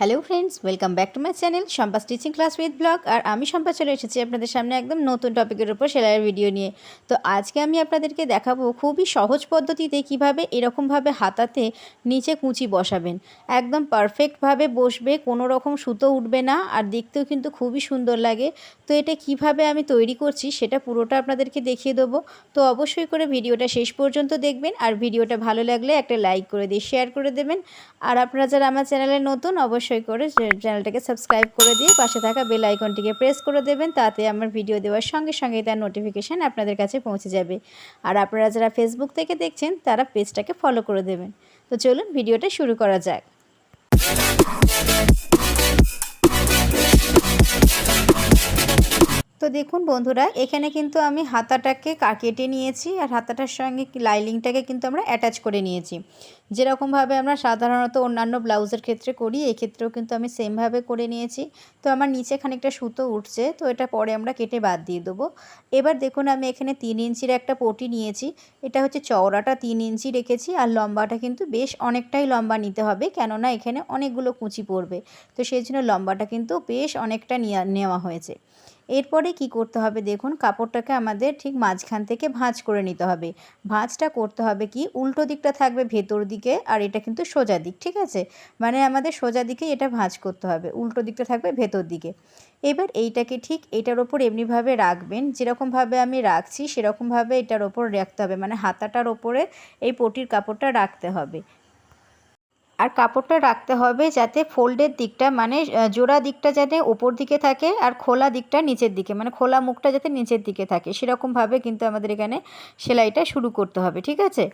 Hello friends welcome back to my channel Shampa stitching class with blog আর আমি শম্পা চলে এসেছি আপনাদের সামনে একদম নতুন টপিকের উপর সেলাইয়ের ভিডিও নিয়ে। তো আজকে আমি আপনাদেরকে দেখাবো খুবই সহজ পদ্ধতিতে কীভাবে এরকমভাবে হাতাতে নিচে কুঁচি বসাবেন। একদম পারফেক্টভাবে বসবে কোনো রকম সুতো উঠবে না, আর দেখতেও কিন্তু খুবই সুন্দর লাগে। তো এটা কীভাবে আমি তৈরি করছি সেটা পুরোটা আপনাদেরকে দেখিয়ে দেবো। তো অবশ্যই করে ভিডিওটা শেষ পর্যন্ত দেখবেন, আর ভিডিওটা ভালো লাগলে একটা লাইক করে দিয়ে শেয়ার করে দেবেন। আর আপনারা যারা আমার চ্যানেলে নতুন, অবশ্যই করে চ্যানেলটাকে সাবস্ক্রাইব করে দিয়ে পাশে থাকা বেল আইকনটিকে প্রেস করে দেবেন, তাতে আমার ভিডিও দেওয়ার সঙ্গে সঙ্গে তার নোটিফিকেশান আপনাদের কাছে পৌঁছে যাবে। আর আপনারা যারা ফেসবুক থেকে দেখছেন, তারা পেজটাকে ফলো করে দেবেন। তো চলুন, ভিডিওটা শুরু করা যাক। দেখুন বন্ধুরা, এখানে কিন্তু আমি হাতাটাকে কেটে নিয়েছি আর হাতাটার সঙ্গে লাইলিংটাকে কিন্তু আমরা অ্যাটাচ করে নিয়েছি। যেরকমভাবে আমরা সাধারণত অন্যান্য ব্লাউজের ক্ষেত্রে করি, এক্ষেত্রেও কিন্তু আমি সেমভাবে করে নিয়েছি। তো আমার নিচে খানিকটা সুতো উঠছে, তো এটা পরে আমরা কেটে বাদ দিয়ে দেবো। এবার দেখুন আমি এখানে তিন ইঞ্চির একটা পটি নিয়েছি। এটা হচ্ছে চওড়াটা তিন ইঞ্চি রেখেছি আর লম্বাটা কিন্তু বেশ অনেকটাই লম্বা নিতে হবে, কেননা এখানে অনেকগুলো কুচি পড়বে। তো সেই জন্য লম্বাটা কিন্তু বেশ অনেকটা নেওয়া হয়েছে। এরপরে কি করতে হবে দেখুন, কাপড়টাকে আমাদের ঠিক মাঝখান থেকে ভাঁজ করে নিতে হবে। ভাঁজটা করতে হবে কি, উল্টো দিকটা থাকবে ভেতর দিকে আর এটা কিন্তু সোজা দিক, ঠিক আছে? মানে আমাদের সোজা দিকে এটা ভাঁজ করতে হবে, উল্টো দিকটা থাকবে ভেতর দিকে। এবার এইটাকে ঠিক এটার ওপর এমনিভাবে রাখবেন যেরকমভাবে আমি রাখছি সেরকমভাবে এটার ওপর রাখতে হবে মানে হাতাটার ওপরে এই পটির কাপড়টা রাখতে হবে। আর কাপড়টা রাখতে হবে যাতে ফোল্ডের দিকটা মানে জোড়া দিকটা যাতে ওপর দিকে থাকে আর খোলা দিকটা নিচের দিকে মানে খোলা মুখটা যাতে নিচের দিকে থাকে। সেরকমভাবে কিন্তু আমাদের এখানে সেলাইটা শুরু করতে হবে, ঠিক আছে?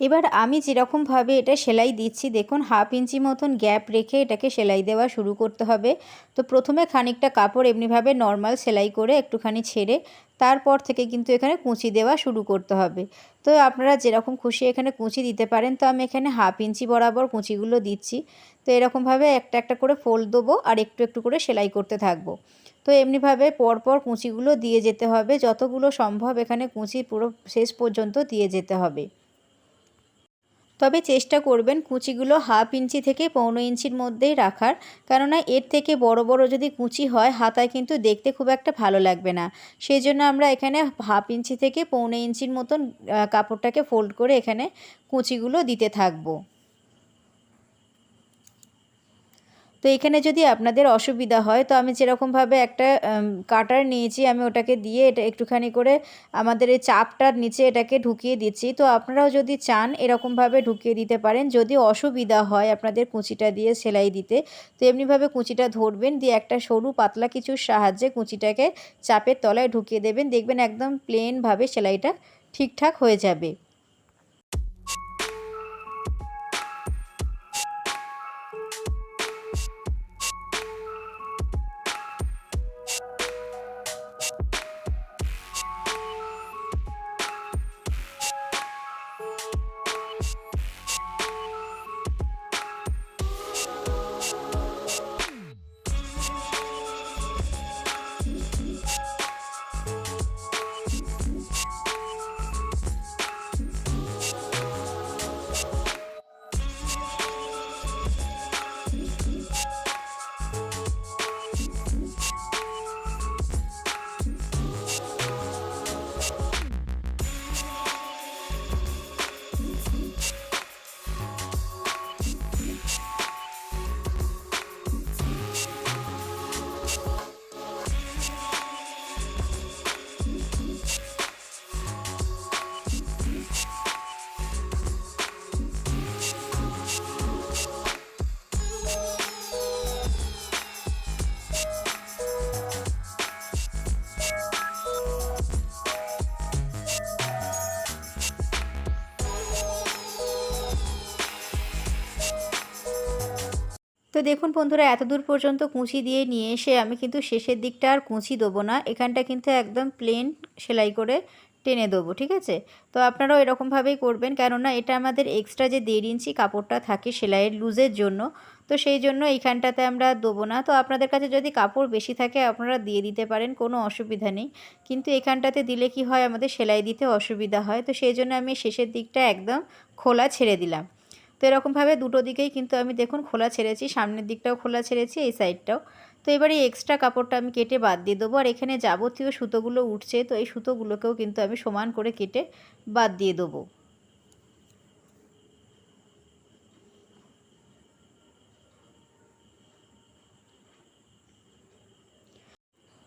এবার আমি যেরকমভাবে এটা সেলাই দিচ্ছি, দেখুন হাফ ইঞ্চি মতন গ্যাপ রেখে এটাকে সেলাই দেওয়া শুরু করতে হবে। তো প্রথমে খানিকটা কাপড় এমনিভাবে নর্মাল সেলাই করে একটুখানি ছেড়ে তারপর থেকে কিন্তু এখানে কুঁচি দেওয়া শুরু করতে হবে। তো আপনারা যেরকম খুশি এখানে কুঁচি দিতে পারেন। তো আমি এখানে হাফ ইঞ্চি বরাবর কুঁচিগুলো দিচ্ছি। তো এরকমভাবে একটা একটা করে ফোল্ড দেবো আর একটু একটু করে সেলাই করতে থাকব। তো এমনিভাবে পরপর কুঁচিগুলো দিয়ে যেতে হবে। যতগুলো সম্ভব এখানে কুঁচি পুরো শেষ পর্যন্ত দিয়ে যেতে হবে। তবে চেষ্টা করবেন কুচিগুলো হাফ ইঞ্চি থেকে পৌনো ইঞ্চির মধ্যেই রাখার। কেননা এর থেকে বড় বড় যদি কুচি হয়, হাতায় কিন্তু দেখতে খুব একটা ভালো লাগবে না। সেই জন্য আমরা এখানে হাফ ইঞ্চি থেকে পৌনো ইঞ্চির মতন কাপড়টাকে ফোল্ড করে এখানে কুচিগুলো দিতে থাকব। তো এখানে যদি আপনাদের অসুবিধা হয়, তো আমি যেরকমভাবে একটা কাটার নিয়েছি, আমি ওটাকে দিয়ে এটা একটুখানি করে আমাদের এই চাপটার নিচে এটাকে ঢুকিয়ে দিচ্ছি। তো আপনারাও যদি চান, এরকমভাবে ঢুকিয়ে দিতে পারেন। যদি অসুবিধা হয় আপনাদের কুচিটা দিয়ে সেলাই দিতে, তো এমনিভাবে কুচিটা ধরবেন, দিয়ে একটা সরু পাতলা কিছুর সাহায্যে কুচিটাকে চাপের তলায় ঢুকিয়ে দেবেন। দেখবেন একদম প্লেনভাবে সেলাইটা ঠিকঠাক হয়ে যাবে। তো দেখুন বন্ধুরা এত দূর পর্যন্ত কুঁচি দিয়ে নিয়ে এসে আমি কিন্তু শেষের দিকটা আর কুঁচি দেবো না। এখানটা কিন্তু একদম প্লেন সেলাই করে টেনে দেবো, ঠিক আছে? তো আপনারাও এরকমভাবেই করবেন। কেননা এটা আমাদের এক্সট্রা যে দেড় ইঞ্চি কাপড়টা থাকে সেলাইয়ের লুজের জন্য, তো সেই জন্য এইখানটাতে আমরা দেবো না। তো আপনাদের কাছে যদি কাপড় বেশি থাকে, আপনারা দিয়ে দিতে পারেন, কোনো অসুবিধা নেই। কিন্তু এখানটাতে দিলে কি হয়, আমাদের সেলাই দিতে অসুবিধা হয়। তো সেই জন্য আমি শেষের দিকটা একদম খোলা ছেড়ে দিলাম। তো এরকমভাবে দুটো দিকেই কিন্তু আমি দেখুন খোলা ছেড়েছি, সামনের দিকটাও খোলা ছেড়েছি, এই সাইডটাও। তো এবার এই এক্সট্রা কাপড়টা আমি কেটে বাদ দিয়ে দেবো। আর এখানে যাবতীয় সুতোগুলো উঠছে, তো এই সুতোগুলোকেও কিন্তু আমি সমান করে কেটে বাদ দিয়ে দেবো।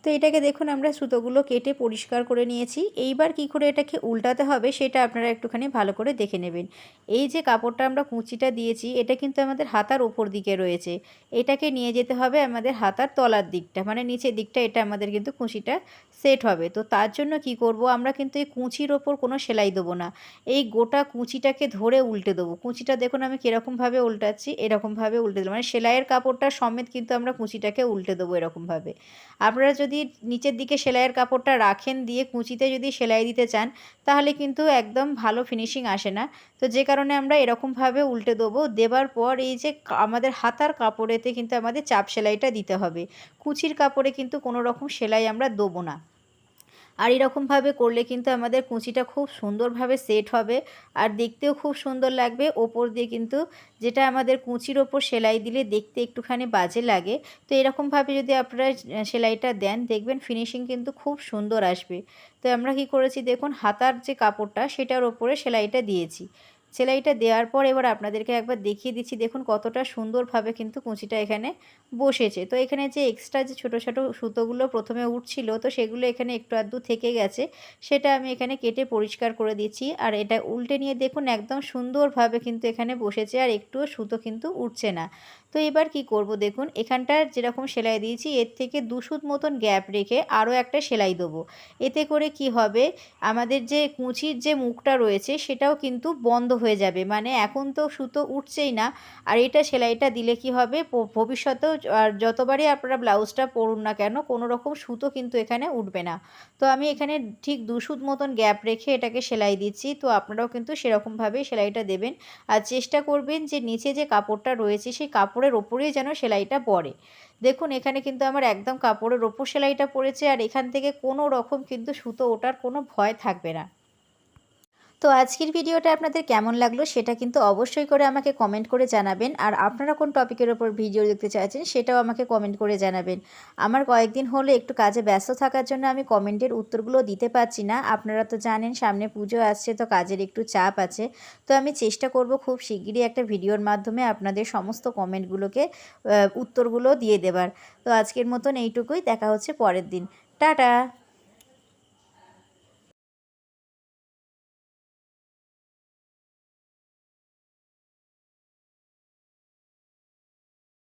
তো এটাকে দেখুন আমরা সুতোগুলো কেটে পরিষ্কার করে নিয়েছি। এইবার কি করে এটাকে উল্টাতে হবে সেটা আপনারা একটুখানি ভালো করে দেখে নেবেন। এই যে কাপড়টা আমরা কুঁচিটা দিয়েছি, এটা কিন্তু আমাদের হাতার ওপর দিকে রয়েছে। এটাকে নিয়ে যেতে হবে আমাদের হাতার তলার দিকটা মানে নিচের দিকটা, এটা আমাদের কিন্তু কুঁচিটা সেট হবে। তো তার জন্য কি করব, আমরা কিন্তু এই কুঁচির ওপর কোনো সেলাই দেবো না। এই গোটা কুঁচিটাকে ধরে উল্টে দেবো। কুঁচিটা দেখুন আমি কীরকমভাবে উল্টাচ্ছি, এরকমভাবে উল্টে দেবো মানে সেলাইয়ের কাপড়টা সমেত কিন্তু আমরা কুঁচিটাকে উল্টে দেবো এরকমভাবে। আপনারা যদি নিচের দিকে সেলাইয়ের কাপড়টা রাখেন দিয়ে কুঁচিতে যদি সেলাই দিতে চান, তাহলে কিন্তু একদম ভালো ফিনিশিং আসে না। তো যে কারণে আমরা এরকমভাবে উল্টে দেবো। দেবার পর এই যে আমাদের হাতার কাপড়েতে কিন্তু আমাদের চাপ সেলাইটা দিতে হবে। কুচির কাপড়ে কিন্তু কোনো রকম সেলাই আমরা দেবো না। আর এরকমভাবে করলে কিন্তু আমাদের কুঁচিটা খুব সুন্দরভাবে সেট হবে। আর দেখতেও খুব সুন্দর লাগবে। ওপর দিয়ে কিন্তু যেটা আমাদের কুঁচির ওপর সেলাই দিলে দেখতে একটুখানি বাজে লাগে। তো এরকমভাবে যদি আপনারা সেলাইটা দেন, দেখবেন ফিনিশিং কিন্তু খুব সুন্দর আসবে। তো আমরা কি করেছি, দেখুন হাতার যে কাপড়টা, সেটার ওপরে সেলাইটা দিয়েছি। সেলাইটা দেওয়ার পর এবার আপনাদেরকে একবার দেখিয়ে দিচ্ছি। দেখুন কতটা সুন্দরভাবে কিন্তু কুঁচিটা এখানে বসেছে। তো এখানে যে এক্সট্রা যে ছোটো ছোটো সুতোগুলো প্রথমে উঠছিল, তো সেগুলো এখানে একটু আধটু থেকে গেছে। সেটা আমি এখানে কেটে পরিষ্কার করে দিচ্ছি। আর এটা উল্টে নিয়ে দেখুন একদম সুন্দরভাবে কিন্তু এখানে বসেছে। আর একটুও সুতো কিন্তু উঠছে না। তো এবার কি করব দেখুন, এখানটার যেরকম সেলাই দিয়েছি, এর থেকে দুশুত মতন গ্যাপ রেখে আরও একটা সেলাই দেবো। এতে করে কি হবে, আমাদের যে কুঁচির যে মুখটা রয়েছে, সেটাও কিন্তু বন্ধ হয়ে যাবে। মানে এখন তো সুতো উঠছেই না, আর এটা সেলাইটা দিলে কি হবে ভবিষ্যতেও আর যতবারই আপনারা ব্লাউজটা পরুন না কেন কোনো রকম সুতো কিন্তু এখানে উঠবে না। তো আমি এখানে ঠিক দুশুত মতন গ্যাপ রেখে এটাকে সেলাই দিচ্ছি, তো আপনারাও কিন্তু সেরকমভাবেই সেলাইটা দেবেন। আর চেষ্টা করবেন যে নিচে যে কাপড়টা রয়েছে, সেই কাপড়ের ওপরেই যেন সেলাইটা পড়ে দেখুন, এখানে কিন্তু আমার একদম কাপড়ের ওপর সেলাইটা পড়েছে আর এখান থেকে কোনো রকম কিন্তু সুতো ওটার কোনো ভয় থাকবে না। তো আজকের ভিডিওটা আপনাদের কেমন লাগল সেটা কিন্তু অবশ্যই করে আমাকে কমেন্ট করে জানাবেন। আর আপনারা কোন টপিকের ওপর ভিডিও দেখতে চাইছেন সেটাও আমাকে কমেন্ট করে জানাবেন। আমার কয়েকদিন হলো একটু কাজে ব্যস্ত থাকার জন্য আমি কমেন্টের উত্তরগুলো দিতে পারছি না। আপনারা তো জানেন সামনে পুজো আসছে তো কাজের একটু চাপ আছে। তো আমি চেষ্টা করব খুব শিগগিরই একটা ভিডিওর মাধ্যমে আপনাদের সমস্ত কমেন্টগুলোকে উত্তরগুলো দিয়ে দেবার। তো আজকের মতন এইটুকুই। দেখা হচ্ছে পরের দিন। টাটা!